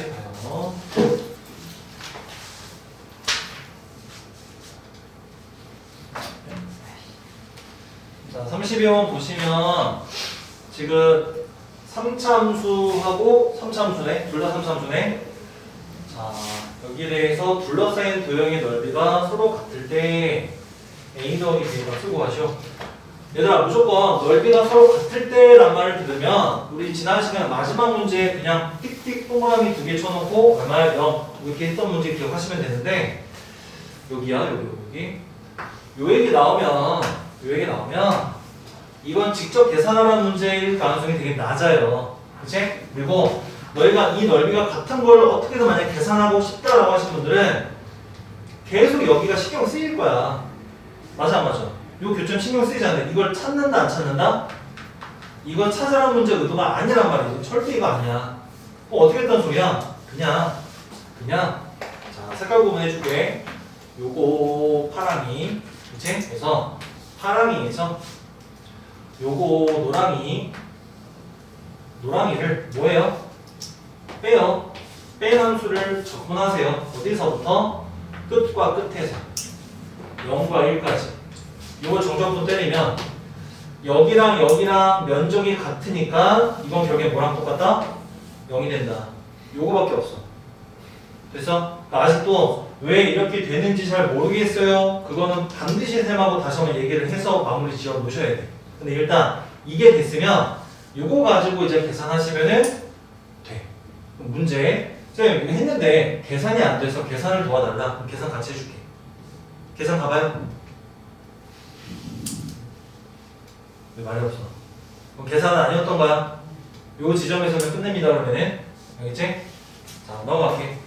같이 봐요. 자, 32번 보시면 지금 3참수하고 3참수네. 둘 다 3참수네. 자, 여기에 대해서 둘러싸인 도형의 넓이가 서로 같을 때 A 더하기 B가 쓰고 가죠. 얘들아 무조건 넓이가 서로 같을 때란 말을 들으면 우리 지난 시간 마지막 문제 그냥 띡띡 동그라미 두 개 쳐놓고 얼마야? 0 이렇게 했던 문제 기억하시면 되는데 여기야 여기 여기. 요 얘기 나오면 요 얘기 나오면 이건 직접 계산하라는 문제일 가능성이 되게 낮아요. 그치? 그리고 너희가 이 넓이가 같은 걸 어떻게든 만약 계산하고 싶다라고 하신 분들은 계속 여기가 신경 쓰일 거야. 맞아 안 맞아 요 교점 신경 쓰이지 않아 이걸 찾는다 안 찾는다? 이건 찾으라는 문제 의도가 아니란 말이지 절대 이거 아니야 어, 어떻게 했단 소리야? 그냥 그냥 자 색깔 구분해줄게 요거 파랑이 그치? 그래서 파랑이에서 요거 노랑이 노랑이를 뭐예요? 빼요 뺀 함수를 적분하세요 어디서부터? 끝과 끝에서 0과 1까지 이걸 정적분 때리면 여기랑 여기랑 면적이 같으니까 이건 결국에 뭐랑 똑같다? 0이 된다. 요거밖에 없어. 그래서 아직도 왜 이렇게 되는지 잘 모르겠어요. 그거는 반드시 쌤하고 다시 한번 얘기를 해서 마무리 지어 놓으셔야 돼. 근데 일단 이게 됐으면 요거 가지고 이제 계산하시면은 돼. 문제 쌤 이거 했는데 계산이 안 돼서 계산을 도와달라. 계산 같이 해줄게. 계산 가봐요. 왜 말이 없어? 그럼 계산은 아니었던 거야? 요 지점에서는 끝냅니다 그러면은 알겠지? 자 넘어갈게